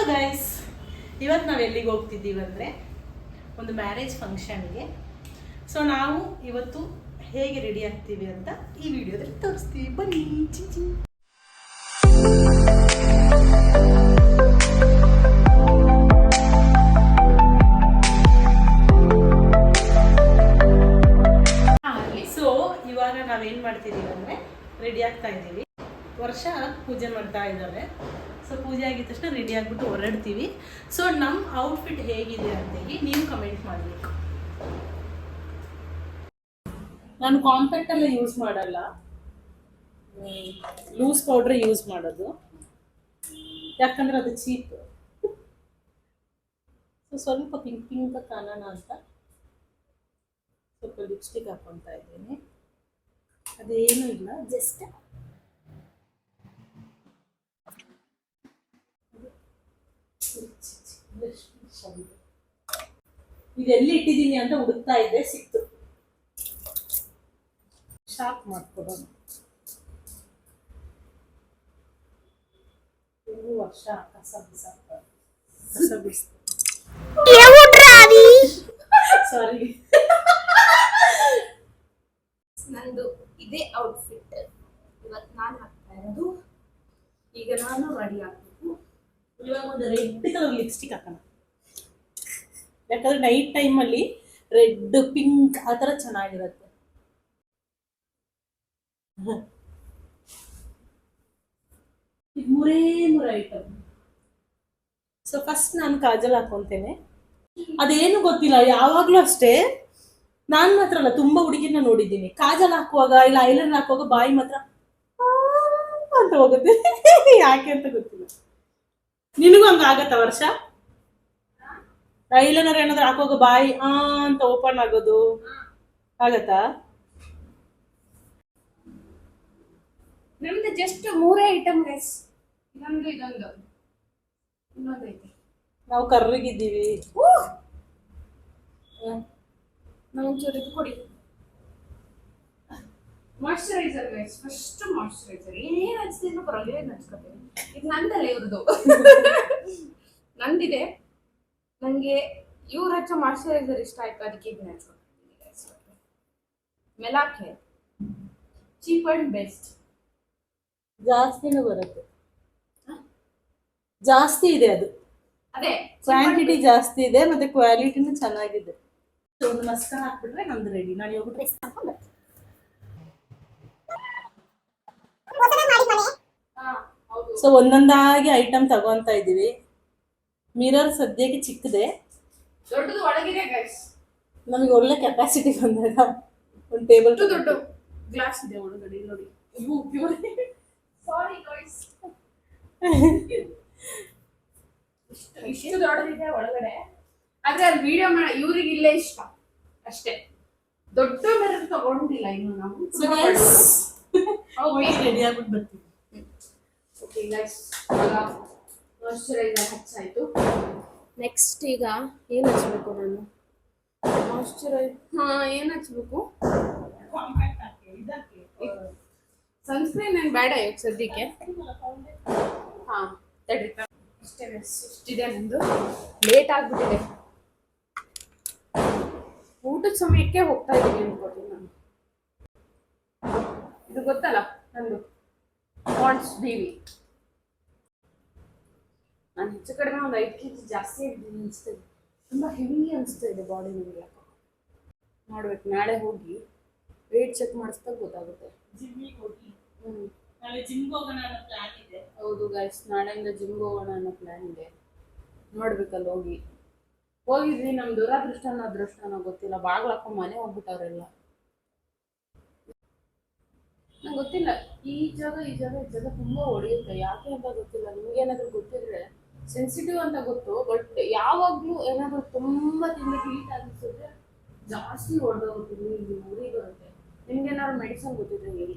Hello guys ಇವತ್ತು ನಾವು ಎಲ್ಲಿಗೆ ಹೋಗ್ತಿದ್ದೀವಿ ಅಂದರೆ ಒಂದು ಮ್ಯಾರೇಜ್ ಫಂಕ್ಷನ್ಗೆ ಸೊ ನಾವು ಇವತ್ತು ಹೇಗೆ ರೆಡಿ ಆಗ್ತೀವಿ ಅಂತ ಈ ವಿಡಿಯೋದಲ್ಲಿ ತೋರಿಸ್ತೀವಿ. ಬನ್ನಿ. ಚಿ ಚಿನ್. ಸೊ ಇವಾಗ ನಾವೇನು ಮಾಡ್ತಿದ್ದೀವಿ ಅಂದರೆ ರೆಡಿ ಆಗ್ತಾ ಇದ್ದೀವಿ. ವರ್ಷ ಪೂಜೆ ಮಾಡ್ತಾ ಇದ್ದಾವೆ. ಸೊ ಪೂಜೆ ಆಗಿದ ತಕ್ಷಣ ರೆಡಿ ಆಗಿಬಿಟ್ಟು ಹೊರಡ್ತೀವಿ. ಸೊ ನಮ್ಮ ಔಟ್ಫಿಟ್ ಹೇಗಿದೆ ಅಂತೇಳಿ ನೀವು ಕಮೆಂಟ್ ಮಾಡಬೇಕು. ನಾನು ಕಾಂಪ್ಯಾಕ್ಟ್ ಎಲ್ಲ ಯೂಸ್ ಮಾಡಲ್ಲ. ಲೂಸ್ ಪೌಡ್ರ್ ಯೂಸ್ ಮಾಡೋದು. ಯಾಕಂದ್ರೆ ಅದು ಚೀಪ್ ಸೊ ಸ್ವಲ್ಪ ಪಿಂಕ್ ಪಿಂಕ್ ಕಾಣೋಣ ಅಂತ. ಸ್ವಲ್ಪ ಲಿಪ್ಸ್ಟಿಕ್ ಹಾಕೊತಾ ಇದ್ದೀನಿ. ಅದೇನೂ ಇಲ್ಲ ಜಸ್ಟ್ ಇದೆಲ್ಲಿ ಇಟ್ಟಿದ್ದೀನಿ ಅಂತ ಹುಡುಕ್ತಾ ಇದ್ದೆ ಸಿಕ್ತು. ಶಾರ್ಪ್ ಮಾಡ್ಕೊಡೋಣ. ವರ್ಷ ಕಸ ಬಿಸಾಕ ಕಸ ಬಿಸ್ ಸಾರಿ ನಂದು ಇದೇ ಔಟ್ಫಿಟ್ ಇವತ್ತು ನಾನು ಹಾಕ್ತಾ ಇರೋದು. ಈಗ ನಾನು ರೆಡಿ ಆಗ್ಬೇಕು. ಇವಾಗ ಒಂದು ರೆಡ್ ಕಲರ್ ಲಿಪ್ಸ್ಟಿಕ್ ಹಾಕೋಣ. ಯಾಕಂದ್ರೆ ನೈಟ್ ಟೈಮಲ್ಲಿ ರೆಡ್ ಪಿಂಕ್ ಆ ಥರ ಚೆನ್ನಾಗಿರುತ್ತೆ. ಇದು ಮೂರೇ ಮೂರು ಐಟಮ್ ಸೊ ಫಸ್ಟ್ ನಾನು ಕಾಜಲ್ ಹಾಕೊಂತೇನೆ. ಅದೇನು ಗೊತ್ತಿಲ್ಲ, ಯಾವಾಗಲೂ ಅಷ್ಟೇ ನಾನು ಮಾತ್ರ ಅಲ್ಲ, ತುಂಬಾ ಹುಡುಗಿನ ನೋಡಿದ್ದೀನಿ. ಕಾಜಲ್ ಹಾಕುವಾಗ ಇಲ್ಲ ಐಲೈನರ್ ಹಾಕುವಾಗ ಬಾಯಿ ಮಾತ್ರ ಅಂತ ಹೋಗುತ್ತೆ. ಯಾಕೆ ಅಂತ ಗೊತ್ತಿಲ್ಲ. ನಿನಗೂ ಹಂಗ ಆಗತ್ತ ವರ್ಷ? ಐಲೈನರ್ ಏನಾದ್ರು ಹಾಕುವಾಗ ಬಾಯಿ ಆ ಅಂತ ಓಪನ್ ಆಗೋದು. ಆಗತ್ತಾ? ನಮ್ದು ಜಸ್ಟ್ ಮೂರೇ ಐಟಮ್ ಗೈಸ್ ನಮ್ದು ಇದೊಂದು ಇನ್ನೊಂದು ಐತೆ. ನಾವು ಕರ್ರಿಗಿದ್ದೀವಿ. ನಮಗೆ ಚೂರು ಇದು ಕೊಡಿ. ಮಾಯ್ಶ್ಚರೈಸರ್ ಗೈಸ್ ಫಸ್ಟ್ ಮಾಯ್ಶ್ಚರೈಸರ್ ಏನೇನು ಹಚ್ತಿದ್ರು ಪರವಾಗಿಲ್ಲ ಏನು ಹಚ್ಕೋತೀನಿ ಇದು ನಂದಲ್ಲ ಇವ್ರದ್ದು ನಂದಿದೆ. ನನಗೆ ಇವ್ರು ಹಚ್ಚೋ ಮಾಯ್ಶ್ಚರೈಸರ್ ಇಷ್ಟ ಆಯ್ತು ಅದಕ್ಕೆ ಇದನ್ನ ಚೀಪ್ ಅಂಡ್ ಬೆಸ್ಟ್ ಜಾಸ್ತಿನೂ ಬರುತ್ತೆ. ಜಾಸ್ತಿ ಇದೆ ಅದು. ಅದೇ ಕ್ವಾಂಟಿಟಿ ಜಾಸ್ತಿ ಇದೆ ಮತ್ತೆ ಕ್ವಾಲಿಟಿನೂ ಚೆನ್ನಾಗಿದೆ. ಒಂದು ಮಸ್ಕ ಹಾಕ್ಬಿಟ್ರೆ ನಮ್ದು ರೆಡಿ ನಾನು ಇವಾಗ ಡ್ರೆಸ್ ಹಾಕೊಂಡು ಸೊ ಒಂದೊಂದಾಗಿ ಐಟಮ್ ತಗೊಂತ ಇದೀವಿ. ಮಿರರ್ ಸದ್ಯಕ್ಕೆ ಚಿಕ್ಕದೆ. ದೊಡ್ಡದು ಒಳಗಿದೆ ಗೈಸ್ ನಮಗೆ ಒಳ್ಳೆ ಕೆಪಾಸಿಟಿ ಬಂದಾಗ ಒಂದು ಟೇಬಲ್ ದೊಡ್ಡ ದೊಡ್ಡ ಗ್ಲಾಸ್ ಇದೆ ಒಳಗಡೆ ನೋಡಿ. ನೋಡಿ ಪ್ಯೂರ್ ಸಾರಿ ಗೈಸ್ ಇಷ್ಟು ದೊಡ್ಡದಿದೆ ಒಳಗಡೆ. ಆದ್ರೆ ಅಲ್ಲಿ ವಿಡಿಯೋ ಮಾಡ ಇವ್ರಿಗೆ ಇಲ್ಲೇ ಇಷ್ಟ. ಅಷ್ಟೇ. ದೊಡ್ಡ ಮಿರರ್ ತಗೊಂಡಿಲ್ಲ ಇನ್ನು ನಾವು. ರೆಡಿ ಆಗ್ಬಿಟ್ಟು ಬರ್ತೀವಿ. ಓಕೆ ಗೈಸ್ ಮಾಯ್ಶ್ಚರೈಸರ್ ಹಚ್ಚಾಯ್ತು. ನೆಕ್ಸ್ಟ್ ಈಗ ಏನು ಹಚ್ಬೇಕು ನಾನು? ಮಾಯಶ್ಚರೈಸ್ ಹಾಂ ಏನು ಹಚ್ಬೇಕು? ಸನ್ಸ್ಕ್ರೀನ್ ಏನು ಬೇಡ ಈಗ ಸದ್ಯಕ್ಕೆ. ಹಾಂ ತಡಿ ಅಷ್ಟೇ miss. ಇಷ್ಟಿದೆ ನಂದು. ಲೇಟ್ ಆಗ್ಬಿಟ್ಟಿದೆ. ಊಟದ ಸಮಯಕ್ಕೆ ಹೋಗ್ತಾ ಇದ್ದೀನಿ ಅನ್ಕೋತೀನಿ ನಾನು. ಇದು ಗೊತ್ತಲ್ಲ ನಂದು. ಪಾಂಡ್ಸ್ ಬಿ ವಿ ನಾನು ಹೆಚ್ಚು ಕಡಿಮೆ ಒಂದು ಐದು ಕೆ ಜಿ ಜಾಸ್ತಿ ಇದ್ದೀನಿ ಅನಿಸ್ತಿದೆ ತುಂಬ ಹೆವಿ ಅನಿಸ್ತಾ ಇದೆ ಬಾಡಿ ನನಗೆ ಮಾಡ್ಬೇಕು ನೋಡ್ಬೇಕು ನಾಳೆ ಹೋಗಿ ವೇಟ್ ಚೆಕ್ ಮಾಡಿಸ್ದಾಗ ಗೊತ್ತಾಗುತ್ತೆ. ಜಿಮ್ಮಿಗೆ ಹೋಗಿ? ಹ್ಞೂ ನಾಳೆ ಜಿಮ್ಗೆ ಹೋಗೋಣ ಅನ್ನೋ ಇದೆ. ಹೌದು ಗೈಸ್ ನಾಳೆಯಿಂದ ಜಿಮ್ ಹೋಗೋಣ ಅನ್ನೋ ಪ್ಲ್ಯಾನ್ ಇದೆ. ನೋಡ್ಬೇಕಲ್ಲ ಹೋಗಿ. ಹೋಗಿದ್ವಿ ನಮ್ಮ ದುರಾದೃಷ್ಟನ ಅದೃಷ್ಟನೋ ಗೊತ್ತಿಲ್ಲ. ಬಾಗ್ಲಕ್ಕ ಮನೆ ಹೋಗ್ಬಿಟ್ಟವ್ರೆಲ್ಲ. ನಂಗೆ ಗೊತ್ತಿಲ್ಲ ಈ ಜಾಗ ಈ ಜಾಗ ಈ ಜಾಗ ತುಂಬ ಹೊಡೆಯುತ್ತೆ ಯಾಕೆ ಅಂತ ಗೊತ್ತಿಲ್ಲ. ನಿಮ್ಗೇನಾದ್ರೂ ಗೊತ್ತಿದ್ರೆ ಸೆನ್ಸಿಟಿವ್ ಅಂತ ಗೊತ್ತು ಬಟ್ ಯಾವಾಗ್ಲೂ ಏನಾದರೂ ತುಂಬಾ ತಿಂದು ಹೀಟ್ ಅನಿಸಿದ್ರೆ ಜಾಸ್ತಿ ಹೊಡೆದೋಗುತ್ತೆ ಇಲ್ಲಿ ಉರಿ ಬರುತ್ತೆ. ನಿಮ್ಗೇನಾದ್ರು ಮೆಡಿಸನ್ ಗೊತ್ತಿದೆ ಹೇಳಿ.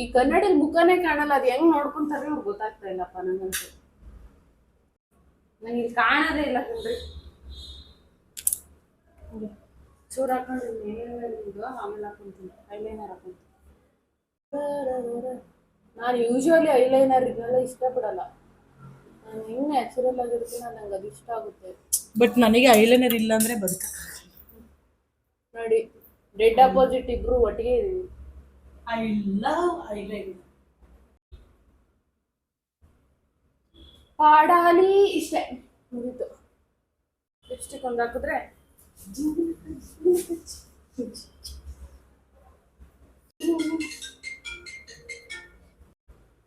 ಈ ಕನ್ನಡದ ಮುಖನೇ ಕಾಣಲ್ಲ ಅದು ಹೆಂಗ್ ನೋಡ್ಕೊಂತಾರೆ ಅವ್ರು ಗೊತ್ತಾಗ್ತಾ ಇಲ್ಲಪ್ಪ ನಂಗಂತೂ. ನಂಗೆ ಇಲ್ಲಿ ಕಾಣದೇ ಇಲ್ಲ ಕಣ್ರಿ. ಚೂರು ಹಾಕೊಂಡು ಈಗ ಆಮೇಲೆ ಹಾಕೊಂತೀನಿ ಐಲೈನರ್ ಹಾಕೊಂತೀನಿ ನಾನು ಯೂಶ್ವಲಿ ಐಲೈನರ್ ಇದನ್ನೆಲ್ಲ ಇಷ್ಟಪಡಲ್ಲ. ನಾನು ಹೆಂಗ್ ನ್ಯಾಚುರಲ್ ಆಗಿರ್ತೀನಿ ನಂಗೆ ಅದು ಇಷ್ಟ ಆಗುತ್ತೆ. ಬಟ್ ನನಗೆ ಐಲೈನರ್ ಇಲ್ಲ ಅಂದ್ರೆ ಬದುಕ. ನೋಡಿ ಡೆಡ್ ಅಪೋಸಿಟ್ ಇಬ್ರು ಒಟ್ಟಿಗೆ ಇದೀವಿ ಐ ಲವ್ ಐಲೈನರ್ ಪಾಡಾಲಿ ಇಷ್ಟೇ. ಮುಗೀತು. ಲಿಪ್ಸ್ಟಿಕ್ ಒಂದು ಹಾಕಿದ್ರೆ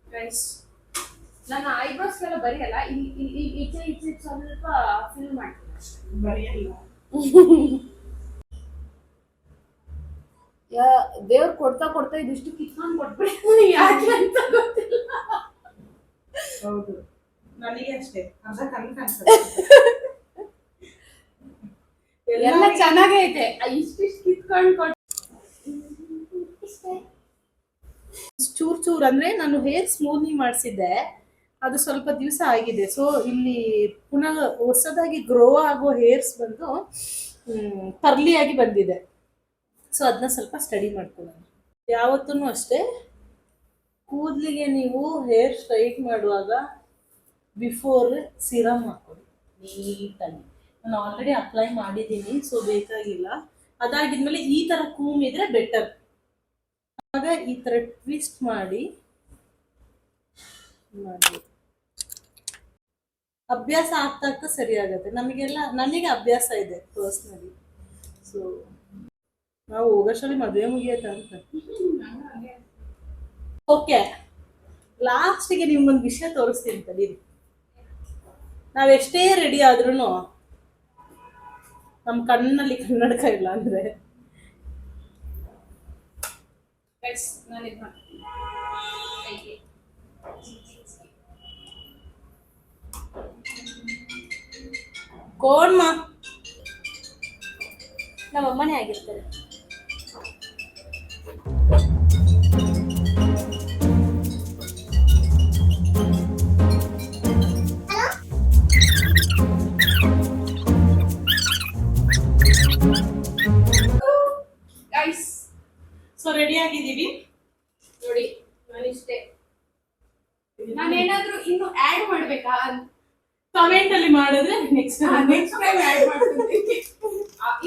ಗೈಸ್ ಐಬ್ರೋಸ್ ಎಲ್ಲ ಬರೆಯಲ್ಲ ಇಲ್ಲಿ ಇಲ್ಲಿ ಈಚೆ ಈಚೆ ಸ್ವಲ್ಪ ಫಿಲ್ ಮಾಡ್ತೀನಿ ಬರೆಯಲ್ಲ. ಯಾ ದೇವ್ರು ಕೊಡ್ತಾ ಕೊಡ್ತಾ ಇದಿಷ್ಟು ಕಿತ್ಕೊಂಡು ಕೊಟ್ಬಿಡಿ ಯಾಕೆ ಅಂತ ಗೊತ್ತಿಲ್ಲ. ಹೌದು. ನನಗೆ ಅಷ್ಟೇ. ಅರ್ಧ ಕಣ್ಣು ಕಾಣಿಸುತ್ತೆ ಎಲ್ಲ ಚೆನ್ನಾಗೇ ಐತೆ. ಆ ಇಷ್ಟಿಷ್ಟು ಕಿತ್ಕೊಂಡು ಕೊಟ್ಟು ಚೂರ್ ಚೂರ್ ಅಂದ್ರೆ ನಾನು ಹೇರ್ ಸ್ಮೂತ್ನಿಂಗ್ ಮಾಡಿಸಿದ್ದೆ ಅದು ಸ್ವಲ್ಪ ದಿವಸ ಆಗಿದೆ. ಸೊ ಇಲ್ಲಿ ಪುನಃ ಹೊಸದಾಗಿ ಗ್ರೋ ಆಗೋ ಹೇರ್ಸ್ ಬಂದು ಪರ್ಲಿ ಆಗಿ ಬಂದಿದೆ. ಸೊ ಅದನ್ನ ಸ್ವಲ್ಪ ಸ್ಟಡಿ ಮಾಡ್ಕೊಳ್ಳೋಣ. ಯಾವತ್ತೂ ಅಷ್ಟೇ ಕೂದಲಿಗೆ ನೀವು ಹೇರ್ ಸ್ಟ್ರೈಟ್ ಮಾಡುವಾಗ ಬಿಫೋರ್ ಸಿರಮ್ ಹಾಕೊಳ್ಳಿ ನೀಟಾಗಿ. ನಾನು ಆಲ್ರೆಡಿ ಅಪ್ಲೈ ಮಾಡಿದ್ದೀನಿ ಸೊ ಬೇಕಾಗಿಲ್ಲ. ಅದಾಗಿದ್ಮೇಲೆ ಈ ಥರ ಕೂಮ್ ಇದ್ರೆ ಬೆಟರ್ ಆಗ ಈ ಥರ ಟ್ವಿಸ್ಟ್ ಮಾಡಿ ಮಾಡಿ. ಅಭ್ಯಾಸ ಆಗ್ತಾ ಸರಿ ಆಗುತ್ತೆ ನಮಗೆಲ್ಲ, ನನಗೆ ಅಭ್ಯಾಸ ಇದೆ ಪರ್ಸ್ನಲಿ ಸೊ ನಾವು ಹೋಗೋಷ್ಟರಲ್ಲಿ ಮದುವೆ ಮುಗಿಯತ್ತ ಅಂತ. ಓಕೆ ಲಾಸ್ಟಿಗೆ ನಿಮ್ಗೊಂದು ವಿಷಯ ತೋರಿಸ್ತೀನಿ ತಡೀರಿ ನಾವೆಷ್ಟೇ ರೆಡಿ ಆದ್ರೂ ನಮ್ಮ ಕಣ್ಣಲ್ಲಿ ಕನ್ನಡಕ ಇಲ್ಲ ಅಂದ್ರೆ. ಕೋಣ್ಮ. ನಮ್ಮ ಅಮ್ಮನೇ ಆಗಿರ್ತಾರೆ. ನೆಕ್ಸ್ಟ್ ನೆಕ್ಸ್ಟ್ ಟೈಮ್ ಆಡ್ ಮಾಡ್ತೀನಿ.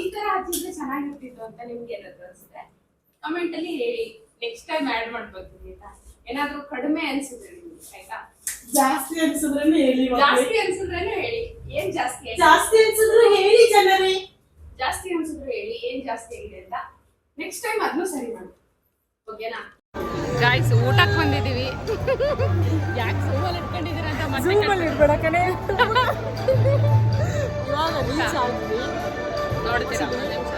ಈ ತರ ಹಚ್ಚಿದ್ರೆ ಚೆನ್ನಾಗಿರ್ತಿತ್ತು ಅಂತ ನಿಮ್ಗೆ ಏನಾದ್ರು ಅನ್ಸುತ್ತೆ? ಕಮೆಂಟ್ ಅಲ್ಲಿ ಹೇಳಿ. ನೆಕ್ಸ್ಟ್ ಟೈಮ್ ಆಡ್ ಮಾಡ್ಬೋದು ಆಯ್ತಾ? ಏನಾದ್ರೂ ಕಡಿಮೆ ಅನ್ಸಿದ್ರೆ ನಿಮ್ಗೆ ಆಯ್ತಾ? ಜಾಸ್ತಿ ಅನ್ಸಿದ್ರೆ ಹೇಳಿ ಜಾಸ್ತಿ ಅನ್ಸಿದ್ರೆ ಹೇಳಿ. ಏನ್ ಜಾಸ್ತಿ ಜಾಸ್ತಿ ಅನ್ಸಿದ್ರು ಹೇಳಿ ಜನರೇ. ಜಾಸ್ತಿ ಅನ್ಸಿದ್ರು ಹೇಳಿ. ಏನ್ ಜಾಸ್ತಿ ಆಗಿದೆ ಅಂತ? ನೆಕ್ಸ್ಟ್ ಟೈಮ್ ಅದನ್ನು ಸರಿ ಮಾಡಿ. ಓಕೆನಾ ಗಾಯ್ಸ್ ಊಟಕ್ಕೆ ಬಂದಿದ್ದೀವಿ. ಯಾಕೆ ಸೋಮಲ್ಲಿ ಇಟ್ಕೊಂಡಿದ್ದೀರಾ ಅಂತ ಮತ್ತೆ ಇರ್ಬೇಡ ಕಣೆ. ಇವಾಗ ರೀಚ್ ಆದ್ವಿ. ನೋಡ್ತೀರಾ? ಒಂದ್ ನಿಮಿಷ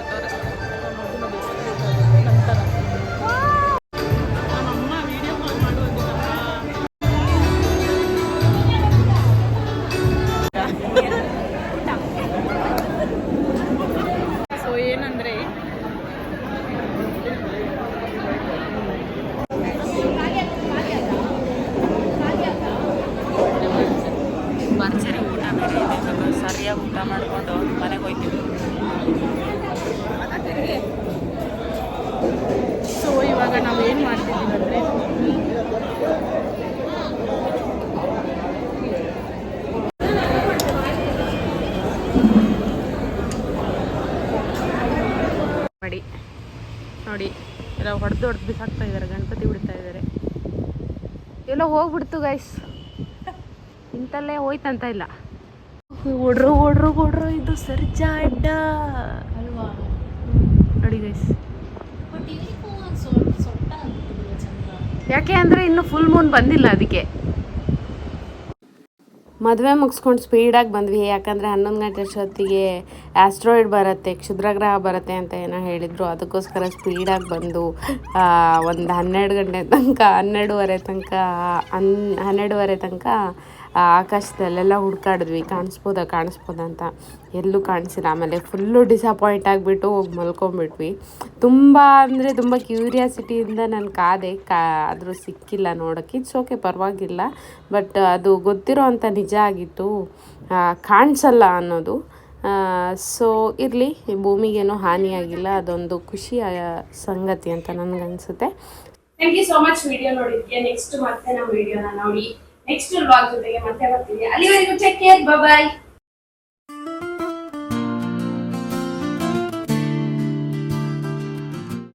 ಸರಿಯಾಗಿ ಊಟ ಮಾಡಿಕೊಂಡು ಮನೆಗೆ ಹೋಯ್ತೀವಿ. ಸೊ ಇವಾಗ ನಾವು ಏನು ಮಾಡ್ತಿದ್ದೀವಿ ಅಂದರೆ ಮಾಡಿ. ನೋಡಿ, ಎಲ್ಲ ಹೊಡೆದು ಹೊಡೆದು ಬಿಸಾಕ್ತಾ ಇದ್ದಾರೆ, ಗಣಪತಿ ಬಿಡ್ತಾ ಇದ್ದಾರೆ. ಎಲ್ಲ ಹೋಗ್ಬಿಡ್ತು ಗೈಸ್ ಇಂತಲ್ಲೇ ಹೋಯ್ತಂತ ಇಲ್ಲ. ಓಡ್ರು ಓಡ್ರು ಓಡ್ರು ಇದು ಸರ್ಜಾ ಅಡ್ಡ. ಅಲ್ವಾ? ನೋಡಿ ಗೈಸ್ ಯಾಕೆ ಅಂದರೆ ಇನ್ನು ಫುಲ್ ಮೂನ್ ಬಂದಿಲ್ಲ ಅದಕ್ಕೆ. ಮದುವೆ ಮುಗಿಸ್ಕೊಂಡು ಸ್ಪೀಡಾಗಿ ಬಂದ್ವಿ ಯಾಕಂದರೆ ಹನ್ನೊಂದು ಗಂಟೆ ಅಷ್ಟೊತ್ತಿಗೆ ಆಸ್ಟ್ರಾಯ್ಡ್ ಬರುತ್ತೆ ಕ್ಷುದ್ರಗ್ರಹ ಬರುತ್ತೆ ಅಂತ ಏನೋ ಹೇಳಿದರು. ಅದಕ್ಕೋಸ್ಕರ ಸ್ಪೀಡಾಗಿ ಬಂದು ಒಂದು ಹನ್ನೆರಡು ಗಂಟೆ ತನಕ ಹನ್ನೆರಡುವರೆ ತನಕ ಹನ್ ಹನ್ನೆರಡುವರೆ ತನಕ ಆಕಾಶದಲ್ಲೆಲ್ಲ ಹುಡ್ಕಾಡಿದ್ವಿ, ಕಾಣಿಸ್ಬೋದಾ, ಕಾಣಿಸ್ಬೋದ ಅಂತ. ಎಲ್ಲೂ ಕಾಣಿಸಿಲ್ಲ. ಆಮೇಲೆ ಫುಲ್ಲು ಡಿಸಪಾಯಿಂಟ್ ಆಗಿಬಿಟ್ಟು ಹೋಗಿ ಮಲ್ಕೊಂಬಿಟ್ವಿ. ತುಂಬ ಅಂದರೆ ತುಂಬ ಕ್ಯೂರಿಯಾಸಿಟಿಯಿಂದ ನಾನು ಕಾದೆ ಕಾ, ಆದರೂ ಸಿಕ್ಕಿಲ್ಲ ನೋಡೋಕ್ಕೆ ಇಟ್ಸ್ ಓಕೆ ಪರವಾಗಿಲ್ಲ. ಬಟ್ ಅದು ಗೊತ್ತಿರೋ ಅಂಥ ನಿಜ ಆಗಿತ್ತು. ಕಾಣಿಸಲ್ಲ ಅನ್ನೋದು. ಸೊ ಇರಲಿ ಭೂಮಿಗೇನೂ ಹಾನಿಯಾಗಿಲ್ಲ. ಅದೊಂದು ಖುಷಿಯ ಸಂಗತಿ ಅಂತ ನನಗನ್ಸುತ್ತೆ. Thank you so much video ನೋಡಿದ್ಯಾ ನೆಕ್ಸ್ಟ್ ಮತ್ತೆ ನಮ್ಮ ವಿಡಿಯೋನ ನೋಡಿ. ನೆಕ್ಸ್ಟ್ ವ್ಲಾಗ್ ಜೊತೆಗೆ ಮತ್ತೆ ಬರ್ತೀವಿ ಅಲ್ಲಿವರೆಗೂ ಟೇಕ್ ಕೇರ್ ಬಾಯ್